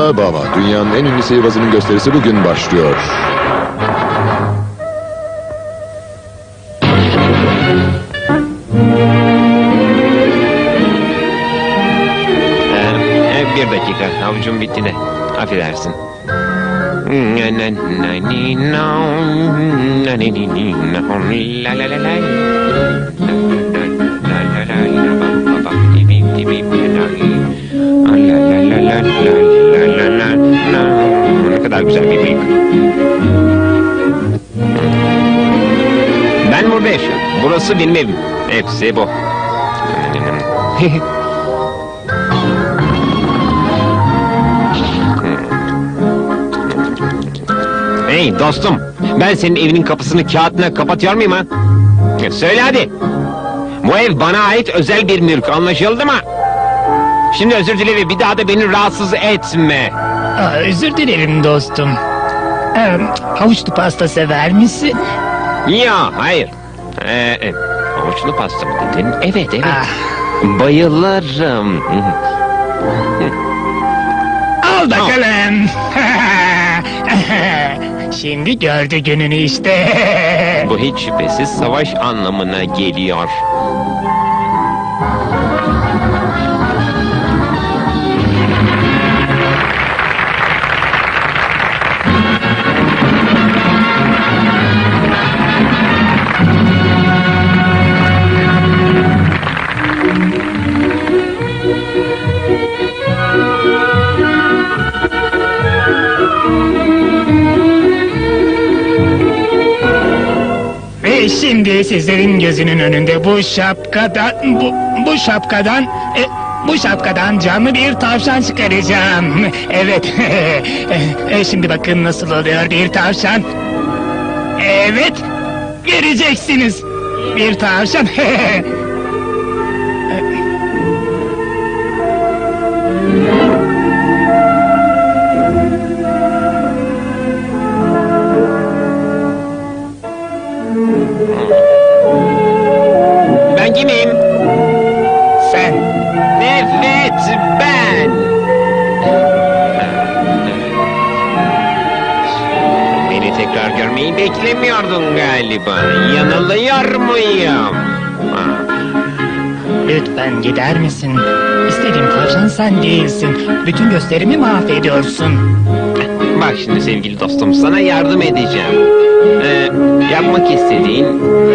Alabama, dünyanın en ünlü sihirbazının gösterisi bugün başlıyor. Ee, bir dakika, avucum bitti de. Affedersin. La la la la. Kadar güzel bir bıyık. Ben burada yaşıyorum. Burası benim evim. Hepsi bu. Hey dostum, ben senin evinin kapısını kağıtla kapatıyor muyum ha? Söyle hadi. Bu ev bana ait özel bir mülk, anlaşıldı mı? Şimdi özür dile ve bir daha da beni rahatsız etme. Aa, özür dilerim dostum. Ee, havuçlu pasta sever misin? Ya, hayır. Ee, e, havuçlu pasta mı dedin? Evet, evet. Ah, Bayılırım. al bakalım. Şimdi gördü gününü işte. Bu hiç şüphesiz savaş anlamına geliyor. Şimdi sizlerin gözünün önünde bu şapkadan bu, bu şapkadan e, bu şapkadan canlı bir tavşan çıkaracağım. Evet. E, şimdi bakın nasıl oluyor bir tavşan. Evet. Göreceksiniz. Bir tavşan. görmeyi beklemiyordun galiba. Yanılıyor muyum? lütfen gider misin? İstediğim tavşan sen değilsin. Bütün gösterimi mahvediyorsun. Bak şimdi sevgili dostum sana yardım edeceğim. Ee, yapmak istediğin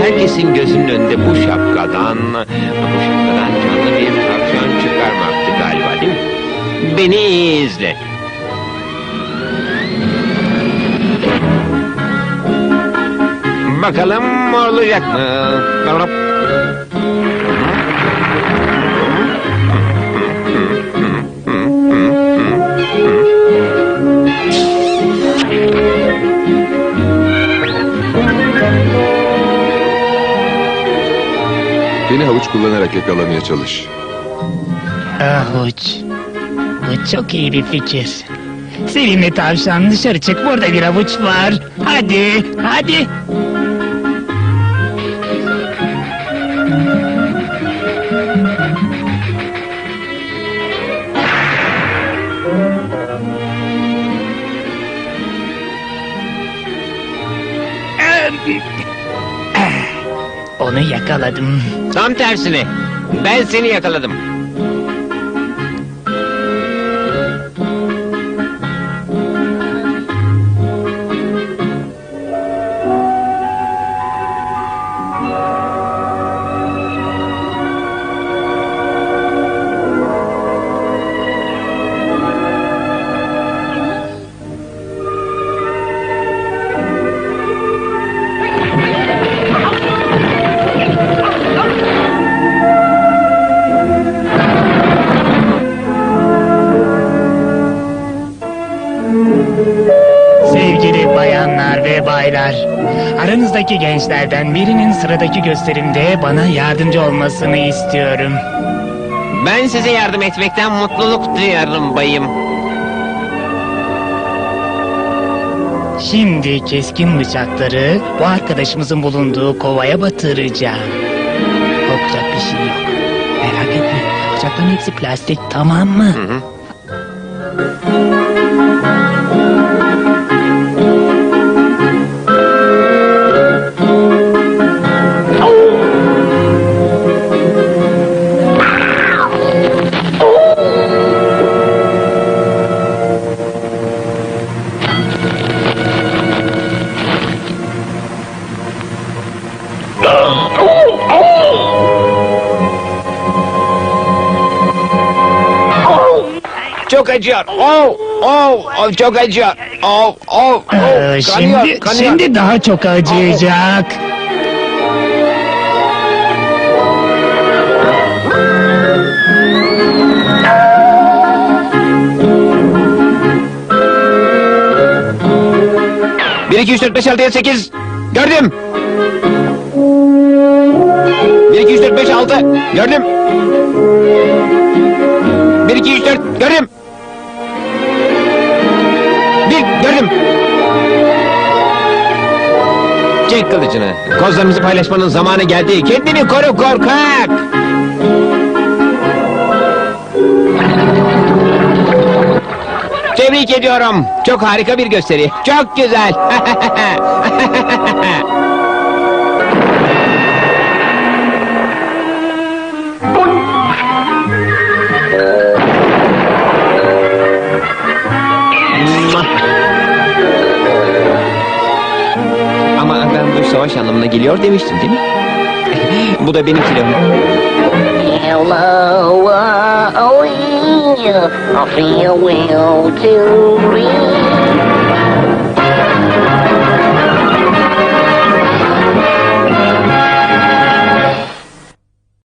herkesin gözünün önünde bu şapkadan bu şapkadan canlı bir tavşan çıkarmaktı galiba değil mi? Beni iyi izle. Bakalım olacak mı? Beni havuç kullanarak yakalamaya çalış. Avuç. Bu çok iyi bir fikir. Sevimli tavşan dışarı çık burada bir avuç var. Hadi hadi. Onu yakaladım. Tam tersine. Ben seni yakaladım. Bayanlar ve baylar, aranızdaki gençlerden birinin sıradaki gösterimde bana yardımcı olmasını istiyorum. Ben size yardım etmekten mutluluk duyarım bayım. Şimdi keskin bıçakları bu arkadaşımızın bulunduğu kovaya batıracağım. Korkacak bir şey yok. Merak etme, bıçakların hepsi plastik tamam mı? Hı hı. Acıyor. Oh, oh, oh çok acıyor. Oh, oh, oh. Ee, Kanıyor, şimdi, kanıyor. şimdi daha çok acıyacak. Bir, iki, üç, dört, beş, altı, yedi, sekiz. Gördüm. Bir, iki, üç, dört, beş, altı. Gördüm. Bir, iki, üç, dört. Gördüm. Gördüm. Çek kılıcını. Kozlarımızı paylaşmanın zamanı geldi. Kendini koru korkak. Tebrik ediyorum. Çok harika bir gösteri. Çok güzel. anlamına geliyor demiştim değil mi? bu da benim silahım. Hello, uh, oh yeah, I feel well to read